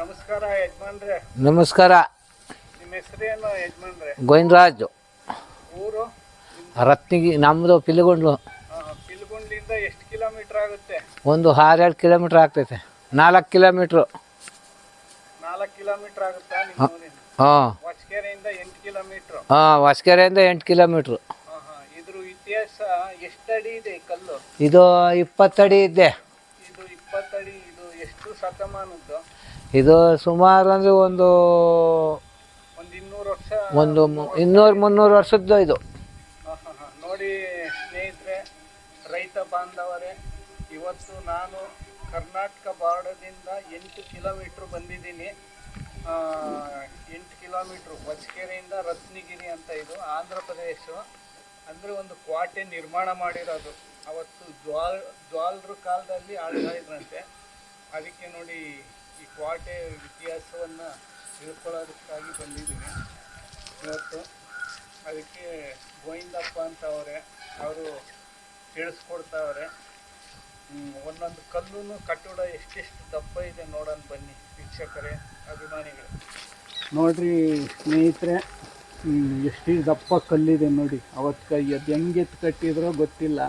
ನಮಸ್ಕಾರ ಯಜಮಾನ್ರೆ. ನಮಸ್ಕಾರ. ನಿಮ್ಮ ಹೆಸರೇನು ಯಜಮಾನ್ರೆ? ಗೋವಿಂದರಾಜು. ಊರು? ರತ್ನಿಗಿ ನಮ್ಮದು ಪಿಲಿಗೊಂಡು ಪಿಲ್ಗುಂಡ್ಲಿಂದ ಎಷ್ಟು ಕಿಲೋಮೀಟರ್ ಆಗುತ್ತೆ? ಒಂದು ಆರೇಳು ಕಿಲೋಮೀಟ್ರ್ ಆಗ್ತೈತೆ. ನಾಲ್ಕು ಕಿಲೋಮೀಟ್ರು. ನಾಲ್ಕು ಕಿಲೋಮೀಟರ್ ಆಗುತ್ತಾ ಹಾಂ ಹೊಸಕೆರೆಯಿಂದ ಎಂಟು ಕಿಲೋಮೀಟ್ರು. ಹಾಂ ಹೊಸಕೆರೆಯಿಂದ ಎಂಟು ಕಿಲೋಮೀಟ್ರು. ಇದ್ರ ಇತಿಹಾಸ ಎಷ್ಟು ಅಡಿ ಇದೆ ಕಲ್ಲು? ಇದು ಇಪ್ಪತ್ತಡಿ ಇದೆ. ಇದು ಇಪ್ಪತ್ತಡಿ ಇದು ಎಷ್ಟು ಶತಮಾನದ್ದು? ಇದು ಸುಮಾರು ಅಂದರೆ ಒಂದು ಒಂದು ಇನ್ನೂರು ವರ್ಷ ಒಂದು ಮು- ಇನ್ನೂರು ಮುನ್ನೂರು ವರ್ಷದ್ದು ಇದು. ನೋಡಿ ಸ್ನೇಹಿತರೆ ರೈತ ಬಾಂಧವರೇ ಇವತ್ತು ನಾನು ಕರ್ನಾಟಕ ಬಾರ್ಡರ್ದಿಂದ ಎಂಟು ಕಿಲೋಮೀಟ್ರ್ ಬಂದಿದ್ದೀನಿ. ಎಂಟು ಕಿಲೋಮೀಟ್ರ್ ಹೊಸಕೆರೆಯಿಂದ ರತ್ನಗಿರಿ ಅಂತ ಇದು ಆಂಧ್ರ ಪ್ರದೇಶ. ಅಂದರೆ ಒಂದು ಕ್ವಾಟೆ ನಿರ್ಮಾಣ ಮಾಡಿರೋದು. ಅವತ್ತು ಜ್ವಾಲ್ ಜ್ವಾಲ್ರ ಕಾಲದಲ್ಲಿ ಆಳ್ತಾ ಇದ್ರಂತೆ ಅದಕ್ಕೆ ನೋಡಿ ಈ ಕ್ವಾಟೆ ಇತಿಹಾಸವನ್ನು ತಿಳ್ಕೊಳ್ಳೋದಕ್ಕಾಗಿ ಬಂದಿದ್ದೀನಿ. ಇವತ್ತು ಅದಕ್ಕೆ ಗೋವಿಂದಪ್ಪ ಅಂತ ಅವರೇ ಅವರು ತಿಳಿಸ್ಕೊಡ್ತಾವ್ರೆ ಒಂದೊಂದು ಕಲ್ಲೂ ಕಟ್ಟಡ ಎಷ್ಟೆಷ್ಟು ದಪ್ಪ ಇದೆ ನೋಡೋಣ ಬನ್ನಿ ವೀಕ್ಷಕರೇ ಅಭಿಮಾನಿಗಳು. ನೋಡ್ರಿ ಸ್ನೇಹಿತರೆ ಎಷ್ಟು ದಪ್ಪ ಕಲ್ಲಿದೆ ನೋಡಿ. ಅವತ್ತು ಕೈ ಅದು ಹೆಂಗೆ ಎತ್ತು ಕಟ್ಟಿದ್ರೋ ಗೊತ್ತಿಲ್ಲ.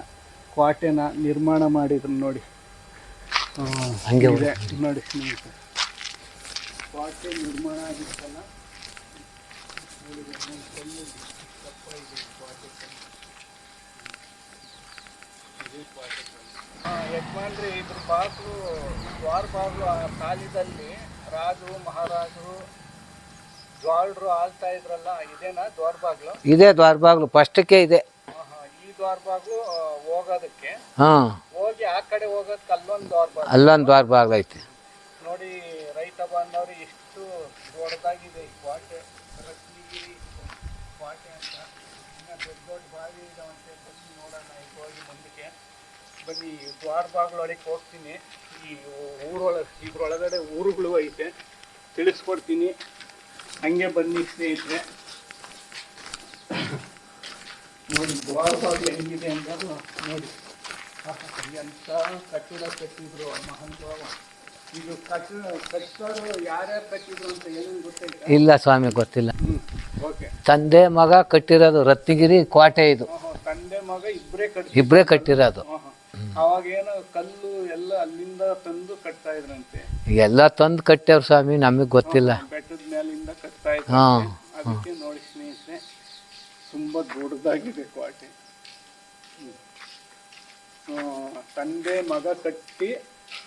ಕ್ವಾಟೆನ ನಿರ್ಮಾಣ ಮಾಡಿದ್ರು ನೋಡಿ. ಹಂಗೆ ಇದೆ ನೋಡಿ ಸ್ನೇಹಿತರೆ. ಕ್ವಾಟೆ ನಿರ್ಮಾಣ ಆಗಿತ್ತಲ್ಲ? ದಪ್ಪ ಇದೆ ಇದೇ ಯಜಮಾನ್ರಿ ಇದ್ರ ಬಾಗ್ಲು ದ್ವಾರ ಬಾಗ್ಲು ಆ ಕಾಲದಲ್ಲಿ ರಾಜರು ಮಹಾರಾಜರು ಜ್ವಾಲರು ಆಳ್ತಾ ಇದ್ರಲ್ಲ ಇದೇನಾ ದ್ವಾರ ಬಾಗ್ಲು? ಇದೇ ದ್ವಾರಬಾಗ್ಲು ಫಸ್ಟಕ್ಕೆ ಇದೆ. ಹಾ, ಹಾ. ಈ ದ್ವಾರ ಬಾಗ್ಲು ಹೋಗೋದಕ್ಕೆ? ಹಾಂ. ಹೋಗಿ ಆ ಕಡೆ ಹೋಗೋದಕ್ಕೆ ಅಲ್ಲೊಂದು ದ್ವಾರ ಬಾಗ್ಲು. ಅಲ್ಲೊಂದು ದ್ವಾರಬಾಗ್ಲು ಐತೆ ನೋಡಿ ರೈತ ಬಾಂಧವರು ಎಷ್ಟು ದೊಡ್ಡದಾಗಿದೆ ಈ ಕ್ವಾಟೆ ರತ್ನಗಿರಿ ಕ್ವಾಟೆ ಅಂತ ಇನ್ನು ದೊಡ್ಡ ದೊಡ್ಡ ಬಾವಿ ಇದಾವಂತೆ ಬನ್ನಿ ನೋಡೋಣ ಈಗ ಹೋಗಿ ಮುಂದಕ್ಕೆ ಬನ್ನಿ ದ್ವಾರ ಬಾಗ್ಲೊಳಗೆ ಹೋಗ್ತೀನಿ. ಈ ಊರೊಳಗೆ ಇದ್ರೊಳಗಡೆ ಊರುಗಳು ಐತೆ ತಿಳಿಸ್ಕೊಡ್ತೀನಿ. ಹಂಗೆ ಬನ್ನಿ ಸ್ನೇಹಿತರೆ. ನೋಡಿ ದ್ವಾರ ಬಾಗ್ಲು ಹೆಂಗಿದೆ ಅಂತ ನೋಡಿ. ಎಂಥ ಕಟ್ಟಡ ಕಟ್ಟಿದ್ರು ಮಹಾನುಭಾವ ಇದು ಕಟ್ಟಡ ಕಟ್ಟೋರು ಯಾರ್ಯಾರು ಕಟ್ಟಿದ್ರು ಅಂತ ಏನೇನು ಗೊತ್ತಿಲ್ಲ ಇಲ್ಲ ಸ್ವಾಮಿ ಗೊತ್ತಿಲ್ಲ. ಓಕೆ. ತಂದೆ ಮಗ ಕಟ್ಟಿರೋದು ರತ್ನಗಿರಿ ಕೋಟೆ ಇದು. ತಂದೆ ಮಗ ಇಬ್ಬರೇ ಕಟ್ಟಿ ಇಬ್ಬರೇ ಕಟ್ಟಿರೋದು. ಅವಾಗ ಏನೋ ಕಲ್ಲು ಎಲ್ಲ ಅಲ್ಲಿಂದ ತಂದು ಕಟ್ತಾ ಇದ್ರಂತೆ. ಎಲ್ಲ ತಂದು ಕಟ್ಟ್ಯಾವ್ರು ಸ್ವಾಮಿ ನಮಗೆ ಗೊತ್ತಿಲ್ಲ. ಬೆಟ್ಟದ ಮೇಲಿಂದ ಕಟ್ತಾ ಇದ್ರು ಹಾಂ ಅದಕ್ಕೆ ನೋಡಿ ಸ್ನೇಹಿತರೆ ತುಂಬಾ ದೊಡ್ಡದಾಗಿದೆ ಕ್ವಾಟೆ. ಹ್ಮ್. ಆ, ತಂದೆ ಮಗ ಕಟ್ಟಿ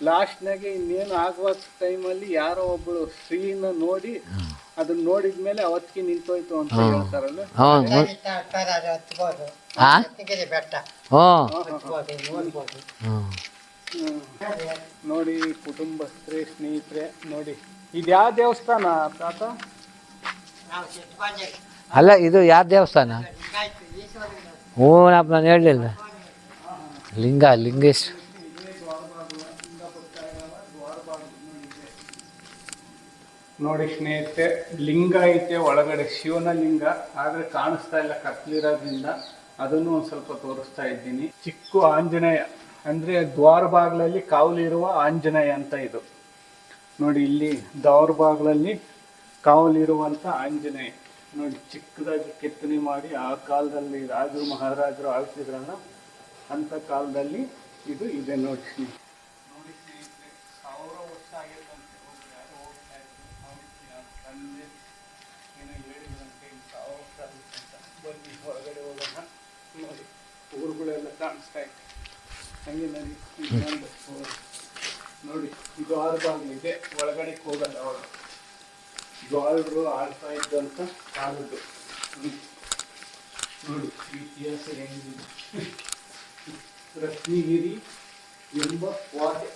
ಲಾಸ್ಟ್ನಾಗೆ ಇನ್ನೇನು ಆಗುವ ಟೈಮಲ್ಲಿ ಯಾರೋ ಒಬ್ಬಳು ಸ್ತ್ರೀನ ನೋಡಿ ಅದನ್ನ ನೋಡಿದ್ಮೇಲೆ ಅವತ್ತಿಗೆ ನಿಂತೋಯ್ತು ಅಂತ ಹೇಳ್ತಾರಲ್ಲ? ಹಾಂ ಹಾಂ ರತ್ನಗಿರಿ ಬೆಟ್ಟ. ಹ್ಞೂ ಹತ್ಬೋದು, ನೋಡ್ಬೋದು. ಹ್ಞೂ ಹ್ಮ್. ನೋಡಿ ಕುಟುಂಬಸ್ಥರೇ ಸ್ನೇಹಿತರೆ ನೋಡಿ. ಇದ್ಯಾವ ದೇವಸ್ಥಾನ ತಾತ? ನಾವು ಅಲ್ಲ ಇದು ಯಾವ ದೇವಸ್ಥಾನ? ಲಿಂಗಾಯತ ಈಶ್ವರನ ಹ್ಞೂ ನಾನು ಹೇಳಲಿಲ್ಲ. ಲಿಂಗ ಲಿಂಗೇಶ್. ನೋಡಿ ಸ್ನೇಹಿತೆ ಲಿಂಗ ಐತೆ, ಒಳಗಡೆ ಶಿವನ ಲಿಂಗ, ಆದರೆ ಕಾಣಿಸ್ತಾ ಇಲ್ಲ ಕತ್ಲಿರೋದ್ರಿಂದ ಅದನ್ನು ಒಂದು ಸ್ವಲ್ಪ ತೋರಿಸ್ತಾ ಇದ್ದೀನಿ. ಚಿಕ್ಕ ಆಂಜನೇಯ, ಅಂದ್ರೆ ದ್ವಾರ ಕಾವಲಿರುವ ಆಂಜನೇಯ ಅಂತ ಇದು. ನೋಡಿ, ಇಲ್ಲಿ ದ್ವಾರ ಬಾಗ್ಲಲ್ಲಿ ಕಾವಲಿರುವಂತ ಆಂಜನೇಯ. ನೋಡಿ, ಚಿಕ್ಕದಾಗಿ ಕೆತ್ತನೆ ಮಾಡಿ ಆ ಕಾಲದಲ್ಲಿ ರಾಜರು, ಮಹಾರಾಜರು ಆಳ್ತಿದ್ರಲ್ಲ, ಅಂತ ಕಾಲದಲ್ಲಿ ಇದು ಇದೆ. ನೋಡಿ ಸ್ನೇಹಿತರೆ ಸಾವಿರ ವರ್ಷ ಆಗಿರುವಂತೆ ಹೋಗಿ ಯಾರೋ ಹೋಗ್ತಾ ಇದ್ರು ಅವ್ರಿಗೆ ಅವ್ರ ತಂದೆ ಏನೋ ಹೇಳಿದ್ರಂತೆ ಇನ್ನು ಸಾವಿರ ವರ್ಷ ಆಗುತ್ತೆ ಅಂತ ಬನ್ನಿ ಹೊರಗಡೆ ಹೋಗೋಣ ನೋಡಿ ಊರುಗಳೆಲ್ಲ ಕಾಣಿಸ್ತಾ ಇತ್ತು ಹಂಗೆ ನನಗೆ ನೋಡಿ ಇದು ಆರು ಬಾಗಿಲು ಇದೆ ಒಳಗಡೆ ಹೋಗಲ್ಲ ಅವರು ಜ್ವಾಳರು ಆಡ್ತಾ ಇದ್ದಂತ ಕಾಲದ್ದು. ನೋಡಿ ಇತಿಹಾಸ ಹೆಂಗಿದೆ ರತ್ನಗಿರಿ ಎಂಬ ವಾಟೆ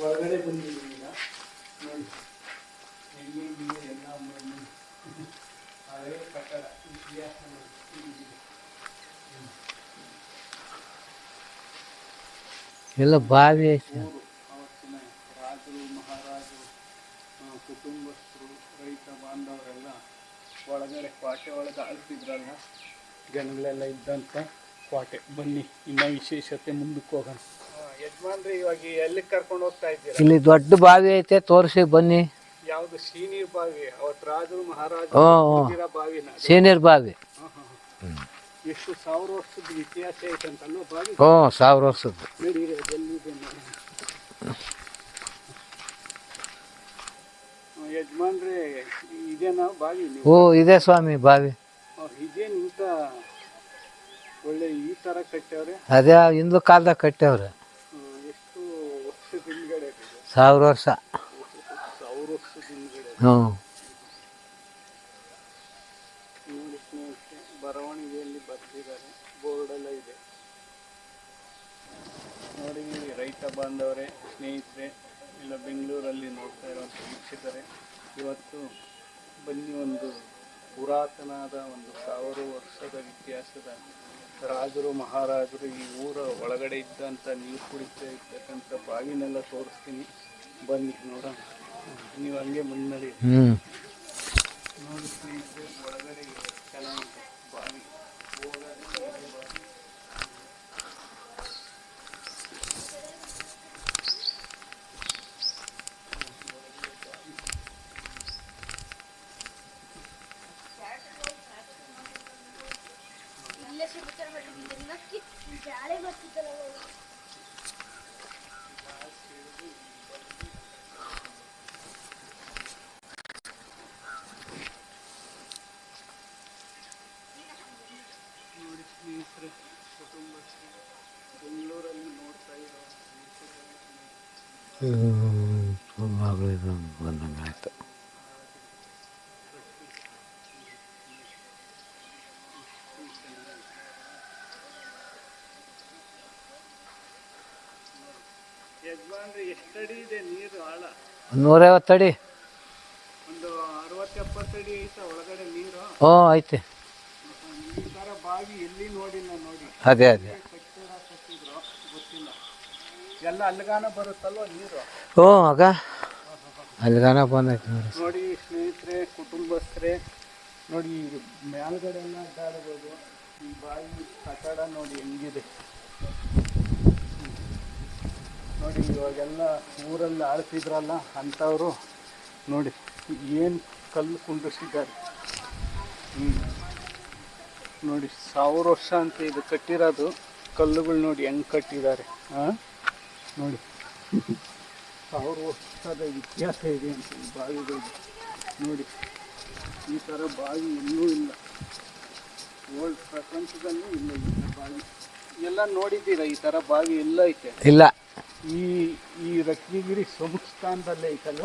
ಒಳಗಡೆ ಬಂದಿದ್ದೀನಿ ಈಗ ನೋಡಿ ಹೆಂಗಿದೆ ಎಲ್ಲ. ಹಳೆ ಕಟ್ಟಡ ಇತಿಹಾಸ ನೋಡಿ ಎಲ್ಲ ಬಾವಿ ಐತೆ. ಕುಟುಂಬಸ್ಥರು ರೈತ ಬಾಂಧವರೆಲ್ಲ ಒಳಗಡೆ ಕ್ವಾಟೆ ಒಳಗೆ ಆಳ್ತಿದ್ರಲ್ಲ ಜನಗಳೆಲ್ಲ ಇದ್ದಂಥ ಕ್ವಾಟೆ. ಬನ್ನಿ ಇನ್ನ ವಿಶೇಷತೆ ಮುಂದಕ್ಕೆ ಹೋಗೋಣ. ಯಜಮಾನ್ರಿ ಇವಾಗ ಎಲ್ಲಿ ಕರ್ಕೊಂಡು ಹೋಗ್ತಾ ಇದ್ದೀರಾ? ಇಲ್ಲಿ ದೊಡ್ಡ ಬಾವಿ ಐತೆ ತೋರಿಸಿ ಬನ್ನಿ. ಯಾವುದು ಸೀನೀರ್ ಬಾವಿ ಅವತ್ತು ರಾಜರು ಮಹಾರಾಜ ಬಾವಿನ. ಸೀನಿಯರ್ ಬಾವಿ. ಎಷ್ಟು ಸಾವಿರ ವರ್ಷದ ಇತಿಹಾಸ ಬಾವಿ ಹ್ಞೂ ಸಾವಿರ ವರ್ಷದ್ದು. ನೋಡಿ. ಯಜಮಾನ್ರೆ ಇದೇನಾ ಬಾವಿ ನೀವು. ಓ ಇದೆ ಸ್ವಾಮಿ ಬಾವಿ ಹ್ಮ್, ಇದೇನ್ ಇಂತ ಒಳ್ಳೆ ಈ ತರ ಕಟ್ಟವ್ರೆ? ಅದೇ ಹಿಂದೂ ಕಾಲದಾಗ ಕಟ್ಟವ್ರೆ. ಎಷ್ಟು ವರ್ಷದ ಹಿಂದ್ಗಡೆ ಇದೆ? ಸಾವಿರ ವರ್ಷ. ಸಾವಿರ ವರ್ಷದ ಹಿಂದ್ಗಡೆ ಹ್ಞೂ ನೋಡಿ ಸ್ನೇಹಿತರೆ ಬರವಣಿಗೆಯಲ್ಲಿ ಬರ್ತಿದ್ದಾರೆ ಬೋರ್ಡ್ ಎಲ್ಲ ಇದೆ ನೋಡಿ ರೈತ ಬಾಂಧವರೇ ಸ್ನೇಹಿತರೆ ಇಲ್ಲ ಬೆಂಗಳೂರಲ್ಲಿ ನೋಡ್ತಾ ಇರುವಂಥ ವೀಕ್ಷಕರೇ ಇವತ್ತು ಬನ್ನಿ ಒಂದು ಪುರಾತನವಾದ ಒಂದು ಸಾವಿರ ವರ್ಷದ ಇತಿಹಾಸದ ರಾಜರು ಮಹಾರಾಜರು ಈ ಊರ ಒಳಗಡೆ ಇದ್ದಂಥ ನೀರು ಕುಡಿತಾ ಇರ್ತಕ್ಕಂಥ ಬಾವಿನೆಲ್ಲ ತೋರಿಸ್ತೀನಿ. ಬನ್ನಿ ನೋಡೋಣ. ನೀವು ಹಂಗೆ ಮುನ್ನಡಿ ನೋಡಿ ಒಳಗಡೆ ಚೆನ್ನಾಗಿ ಬಾವಿ. ಹೋಗೋದು ಇಲ್ಲೇ ಸಿಗುತ್ತಾರೆ ಬಟ್ ಇಲ್ಲಿ ನಕ್ಕಿ ಜಾಳೆ ಬರ್ತಿದ್ದಲ್ಲ ಅವ್ರು. ನೋಡಿ ಸ್ನೇಹಿತರೆ ಕುಟುಂಬ ಬೆಂಗಳೂರಲ್ಲಿ ನೋಡ್ತಾ ಇರೋ ಬಂದಂಗೆ ಆಯಿತು ಯಜಮಾನ್ರಿ ಅಡಿ ಇದೆ ನೀರು ಆಳ? ಒಂದು ನೂರೈವತ್ತು ಅಡಿ. ಒಂದು ಅರವತ್ತು ಎಪ್ಪತ್ತು ಅಡಿ ಐತೆ ಒಳಗಡೆ ನೀರು? ಹ್ಞೂ ಐತೆ. ಈ ಥರ ಬಾವಿ ಎಲ್ಲಿ ಅದೇ ಅದೇ. ಎಲ್ಲ ಅಲ್ಗಾನ ಬರುತ್ತಲ್ವ ನೀರು? ಓ ಆಗ. ಅಲ್ಲಿಗಾನ ಬಂದೈತೆ ನೋಡಿ. ನೋಡಿ ಸ್ನೇಹಿತರೆ ಕುಟುಂಬಸ್ಥರೇ ನೋಡಿ ಮೇಲ್ಗಡೆ ಎಲ್ಲ ಅಡ್ಡಾಡ್ಬೋದು ಈ ಬಾಯಿ ಕಟ್ಟಡ ನೋಡಿ ಹೆಂಗಿದೆ. ನೋಡಿ ಇವಾಗೆಲ್ಲ ಊರಲ್ಲಿ ಆಳ್ತಿದ್ರಲ್ಲ ಅಂಥವ್ರು ನೋಡಿ ಏನು ಕಲ್ಲು ಕುಂಡಿಸಿದ್ದಾರೆ ನೋಡಿ ಸಾವಿರ ವರ್ಷ ಅಂತ ಇದು ಕಟ್ಟಿರೋದು. ಕಲ್ಲುಗಳು ನೋಡಿ ಹೆಂಗೆ ಕಟ್ಟಿದ್ದಾರೆ. ಹಾಂ ನೋಡಿ. ಸಾವಿರ ವರ್ಷದ ಇತಿಹಾಸ ಇದೆ ಅಂತ ಈ ಬಾವಿಗಳಿಗೆ ನೋಡಿ ಈ ಥರ ಬಾವಿ ಇನ್ನೂ ಇಲ್ಲ. ಓಲ್ಡ್ ಪ್ರಪಂಚದಲ್ಲೂ ಇಲ್ಲ ಈ ಥರ ಬಾವಿ. ಎಲ್ಲ ನೋಡಿದ್ದೀರಾ ಈ ಥರ ಬಾವಿ ಎಲ್ಲ ಐತೆ? ಇಲ್ಲ. ಈ ಈ ರತ್ನಗಿರಿ ಸಂಸ್ಥಾನದಲ್ಲೇ ಐತಲ್ಲ.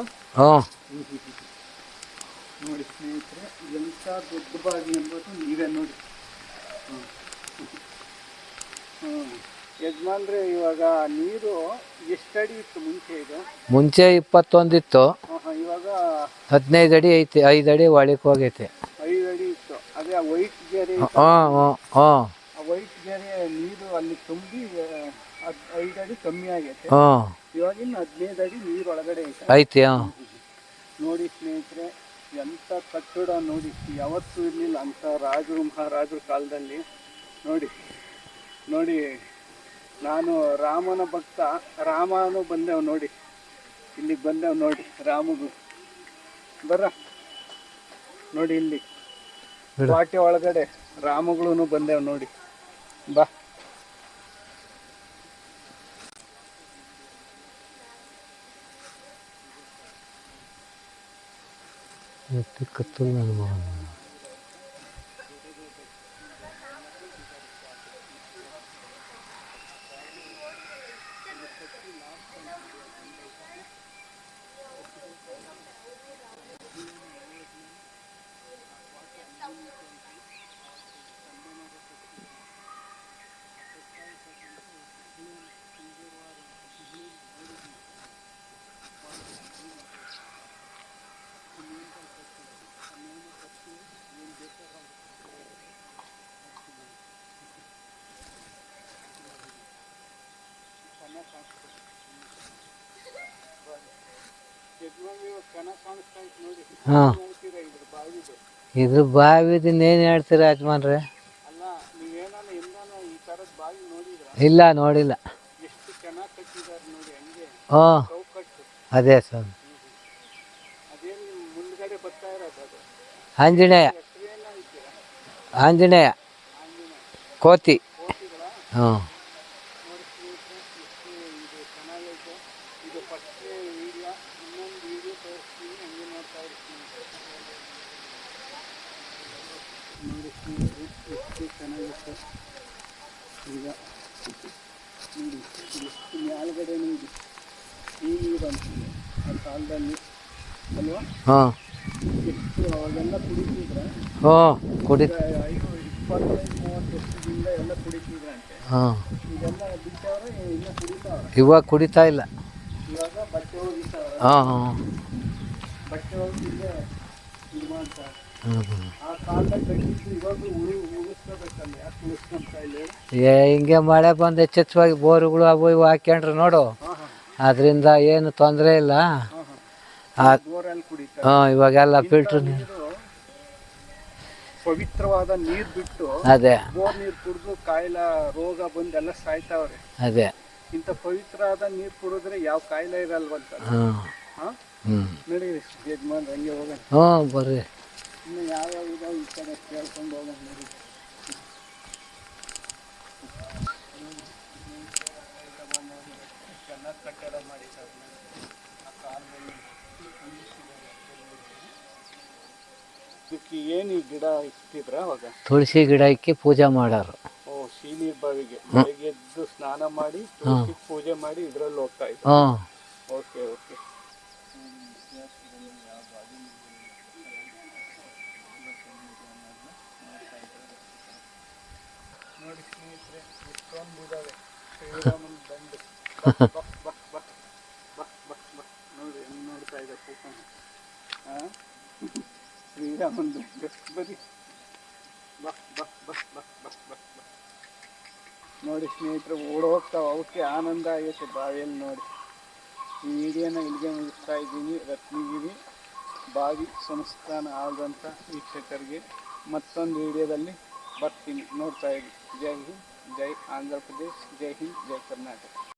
ನೋಡಿ ಸ್ನೇಹಿತರೆ ಎಂಥ ದೊಡ್ಡ ಬಾವಿ ಎಂಬುದು ನೀವೇ ನೋಡಿ. ಯಜಮಾನ್ರೆ ಇವಾಗ ನೀರು ಎಷ್ಟಡಿ ಇತ್ತು ಮುಂಚೆ ಇದು? ಮುಂಚೆ ಇಪ್ಪತ್ತೊಂದಿತ್ತು. ಇತ್ತು ಇವಾಗ ಹದಿನೈದು ಅಡಿ ಐತಿ ಐದು ಅಡಿ ಒಳಕ್ಕೆ ಹೋಗೈತೆ. ಐದು ಅಡಿ ಇತ್ತು. ಅದೇ ಆ ವೈಟ್ ಗೆರೆ ಹಾಂ ಹಾಂ ಆ ವೈಟ್ ಗೆರೆ ನೀರು ಅಲ್ಲಿ ತುಂಬಿ ಹದ್- ಐದು ಅಡಿ ಕಮ್ಮಿ ಆಗೈತೆ. ಹಾಂ. ಇವಾಗಿನ ಹದಿನೈದು ಅಡಿ ನೀರು ಒಳಗಡೆ ಐತೆ. ಐತೆ ಹ್ಞೂ ನೋಡಿ ಸ್ನೇಹಿತರೆ ಎಂಥ ಕಟ್ಟಡ ನೋಡಿ ಯಾವತ್ತೂ ಇರಲಿಲ್ಲ ಅಂಥ ರಾಜರು ಮಹಾರಾಜರ ಕಾಲದಲ್ಲಿ ನೋಡಿ ನೋಡಿ ನಾನು ರಾಮನ ಭಕ್ತ ರಾಮನು ಬಂದೆವು ನೋಡಿ ಇಲ್ಲಿಗೆ ಬಂದೆವು ನೋಡಿ ರಾಮಗೂ. ಬರ ನೋಡಿ ಇಲ್ಲಿ. ಪಾಟಿ ಒಳಗಡೆ ರಾಮಗಳೂ ಬಂದೆವು ನೋಡಿ. ಬಾ. Yok dikkatli olmayalım abi. ಹಾಂ. ಇದ್ರ ಬಾವಿದು ಇನ್ನೇನು ಹೇಳ್ತೀರಾ ಯಜಮಾನ್ರೆ? ಇಲ್ಲ ನೋಡಿಲ್ಲ. ಅದೇ ಸರ್. ಆಂಜನೇಯ. ಆಂಜನೇಯ. ಕೋತಿ. ಹ್ಞೂ ನೋಡಿ ಸ್ನೇಹಿತರೆ ಎಷ್ಟು ಇದು ಚೆನ್ನಾಗೈತೆ ಇದು ಫಸ್ಟ್ ವಿಡಿಯೋ ಇನ್ನೊಂದು ವಿಡಿಯೋ ತೋರಿಸ್ತೀನಿ ಹಂಗೆ ನೋಡ್ತಾ ಇರ್ತೀನಿ ನೋಡಿ ಸ್ನೇಹಿತರೆ ಎಷ್ಟು ಚೆನ್ನಾಗಿತ್ತು ಈಗ ನೋಡಿ ಎಷ್ಟು ನಿಮಗೆ ಈ ನೀರು ಆ ಕಾಲದಲ್ಲಿ ಅಲ್ವಾ? ಎಷ್ಟು ಅವಾಗೆಲ್ಲ ಕುಡಿತಿದ್ರೆ? ಹ್ಞೂ ಕುಡಿ ಈಗ ಐದು ಇಪ್ಪತ್ತೈದು ಮೂವತ್ತು ವರ್ಷದಿಂದ ಎಲ್ಲ ಕುಡಿತಿದ್ರಂತೆ. ಹ್ಞೂ ಇದೆಲ್ಲ ಬಿಟ್ಟವ್ರೆ ಇನ್ನೂ ಕುಡಿತಾವ್ರೆ? ಇವಾಗ ಕುಡಿತಾ ಇಲ್ಲ. ಇವಾಗ ಬಟ್ಟೆ ಹೋಗಿತಾವ್ರೆ ಹಾಂ ಹಾಂ. ಬಟ್ಟೆ ಹೋಗಿದ್ದೆ ಇದು ಮಾಡ್ತಾರೆ. ಏ ಹಿಂಗೆ ಮಳೆ ಬಂದು ಹೆಚ್ಚೆಚ್ಚವಾಗಿ ಬೋರುಗಳು ಅವು ಇವು ಹಾಕ್ಯಂಡ್ರೆ ನೋಡು. ಅದರಿಂದ ಏನು ತೊಂದರೆ ಇಲ್ಲ. ಹಾಂ ಇವಾಗೆಲ್ಲ ಫಿಲ್ಟ್ರ್ ನೀರು. ಪವಿತ್ರವಾದ ನೀರು ಬಿಟ್ಟು ಅದೇ. ಬೋರ್ ನೀರು ಕುಡಿದು ಕಾಯಿಲೆ ರೋಗ ಬಂದು ಎಲ್ಲ ಸಾಯ್ತಾವ್ರೆ. ಅದೇ. ಇಂಥ ಪವಿತ್ರವಾದ ನೀರು ಕುಡಿದ್ರೆ ಯಾವ ಕಾಯಿಲೆ ಇರಲ್ವಂತ ಹಾಂ. ಹ್ಞೂ ನಡೀರಿ ಯಜಮಾನ್ ಹಂಗೆ ಹೋಗೋಣ. ಹ್ಞೂ ಬರ್ರಿ. ಇನ್ನು ಯಾವ್ಯಾವ ಇದಾವೆ ಈ ಕಡೆ ಕೇಳ್ಕೊಂಡು ಹೋಗೋಣ ನೋಡಿ. ಚೆನ್ನಾಗಿ ಕಟ್ಟಡ ಮಾಡಿದ್ದಾರೆ ಆ ಕಾಲದಲ್ಲಿ ಇದಕ್ಕೆ ಏನು ಈ ಗಿಡ ಇಟ್ಟಿದ್ರ ಅವಾಗ? ತುಳಸಿ ಗಿಡ ಇಕ್ಕಿ ಪೂಜೆ ಮಾಡೋರು. ಓ ಶೀಲಿ ಬಾವಿಗೆ. ಬೆಳಗ್ಗೆ ಎದ್ದು ಸ್ನಾನ ಮಾಡಿ ತುಳಸಿ ಪೂಜೆ ಮಾಡಿ ಇದ್ರಲ್ಲಿ ಹೋಗ್ತಾ ಇದ್ರು ಓಕೆ ಓಕೆ. ನೋಡಿ ಸ್ನೇಹಿತರೆ ಎಷ್ಟೊಂದು ಇದಾವೆ ಶ್ರೀರಾಮನ ದಂಡು ಬಾ ಬಾ ಬಾ ಬಾ ಬಾ ಬಾ ಬಾ ನೋಡಿ ಹೆಂಗ್ ನೋಡ್ತಾ ಇದೆ ಆ ಶ್ರೀರಾಮನ ದಂಡು ಬರೀ ಬಾ ಬಾ ಬಾ ಬಾ ಬಾ ಬಾ ಬಾ ನೋಡಿ ಸ್ನೇಹಿತರೆ ಓಡೋಗ್ತಾವ ಅವಕ್ಕೆ ಆನಂದ ಆಗೈತೆ ಬಾವಿಯಲ್ಲಿ ನೋಡಿ. ಈ ವಿಡಿಯೋನ ಇಲ್ಲಿಗೆ ಮುಗಿಸ್ತಾ ಇದ್ದೀನಿ. ರತ್ನಗಿರಿ ಬಾವಿ ಸಂಸ್ಥಾನ ಆದಂಥ ವೀಕ್ಷಕರಿಗೆ ಮತ್ತೊಂದು ವಿಡಿಯೋದಲ್ಲಿ ಬರ್ತೀನಿ. ನೋಡ್ತಾ ಇರಿ. जय हिंद जय आंध्र प्रदेश जय हिंद जय कर्नाटक।